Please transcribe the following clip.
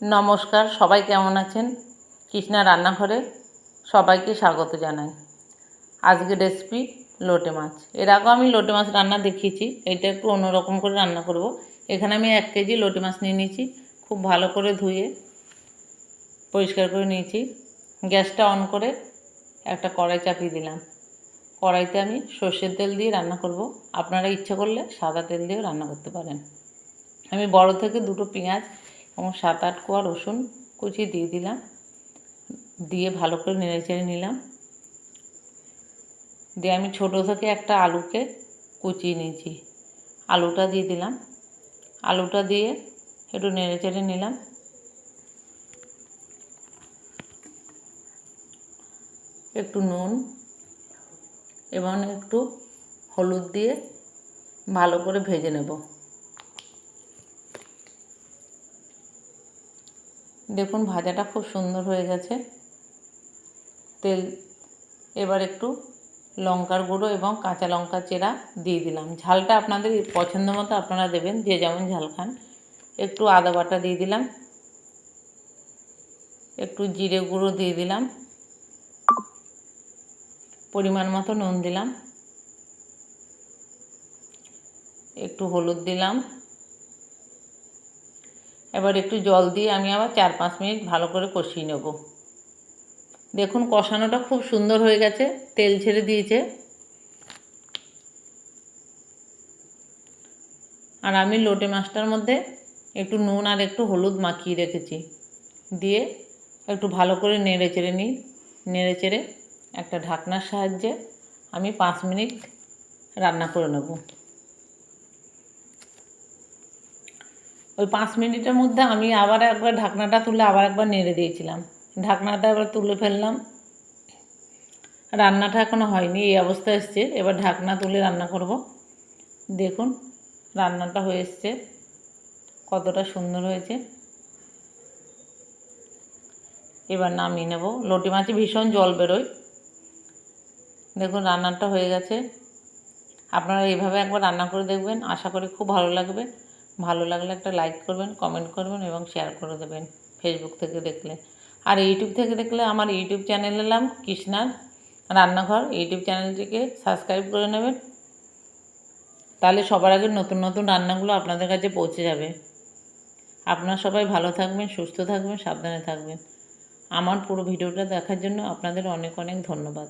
নমস্কার, সবাই কেমন আছেন? কৃষ্ণা রান্নাঘরে সবাইকে স্বাগত জানাই। আজকে রেসিপি লোটে মাছ। এর আগেও আমি লোটে মাছ রান্না দেখিয়েছি, এটা একটু অন্যরকম করে রান্না করব। এখানে আমি এক কেজি লোটে মাছ নিয়ে নিয়েছি, খুব ভালো করে ধুয়ে পরিষ্কার করে নিয়েছি। গ্যাসটা অন করে একটা কড়াই চাপিয়ে দিলাম। কড়াইতে আমি সর্ষের তেল দিয়ে রান্না করব। আপনারা ইচ্ছে করলে সাদা তেল দিয়েও রান্না করতে পারেন। আমি বড় থেকে দুটো পেঁয়াজ এবং সাত আট কোয়া রসুন কুচি দিয়ে দিলাম। দিয়ে ভালো করে নেড়ে চেড়ে নিলাম। দিয়ে আমি ছোটো থেকে একটা আলুকে কুচিয়ে নিয়েছি। আলুটা দিয়ে দিলাম। আলুটা দিয়ে একটু নেড়ে চেড়ে নিলাম। একটু নুন এবং একটু হলুদ দিয়ে ভালো করে ভেজে নেব। দেখুন ভাজাটা খুব সুন্দর হয়ে গেছে। তেল, এবার একটু লঙ্কার গুঁড়ো এবং কাঁচা লঙ্কা চেরা দিয়ে দিলাম। ঝালটা আপনাদের পছন্দ মতো আপনারা দেবেন, যে যেমন ঝাল খান। একটু আদা বাটা দিয়ে দিলাম। একটু জিরে গুঁড়ো দিয়ে দিলাম। পরিমাণ মতো নুন দিলাম। একটু হলুদ দিলাম। এবার একটু জল দিয়ে আমি আবার চার পাঁচ মিনিট ভালো করে কষিয়ে নেব। দেখুন কষানোটা খুব সুন্দর হয়ে গেছে, তেল ছেড়ে দিয়েছে। আর আমি লোটে মাছটার মধ্যে একটু নুন আর একটু হলুদ মাখিয়ে রেখেছি। দিয়ে একটু ভালো করে নেড়ে চেড়ে নিই। নেড়ে চেড়ে একটা ঢাকনার সাহায্যে আমি পাঁচ মিনিট রান্না করে নেব। ওই পাঁচ মিনিটের মধ্যে আমি আবার একবার ঢাকনাটা তুলে আবার একবার নেড়ে দিয়েছিলাম। ঢাকনাটা এবার তুলে ফেললাম। রান্নাটা এখনও হয়নি, এই অবস্থা এসছে। এবার ঢাকনা তুলে রান্না করব। দেখুন, রান্নাটা হয়ে এসছে। কতটা সুন্দর হয়েছে। এবার নামিয়ে নেব। লটি মাছে ভীষণ জল বেরোয়। দেখুন, রান্নাটা হয়ে গেছে। আপনারা এইভাবে একবার রান্না করে দেখবেন। আশা করি খুব ভালো লাগবে। ভালো লাগলে একটা লাইক করবেন কমেন্ট করবেন এবং শেয়ার করে দেবেন ফেসবুক থেকে দেখলে। আর ইউটিউব থেকে দেখলে আমার ইউটিউব চ্যানেল এলাম কৃষ্ণার রান্নাঘর। ইউটিউব চ্যানেলটিকে সাবস্ক্রাইব করে নেবেন। তাহলে সবার আগে নতুন নতুন রান্নাগুলো আপনাদের কাছে পৌঁছে যাবে। আপনারা সবাই ভালো থাকবেন, সুস্থ থাকবেন, সাবধানে থাকবেন। আমার পুরো ভিডিওটা দেখার জন্য আপনাদের অনেক অনেক ধন্যবাদ।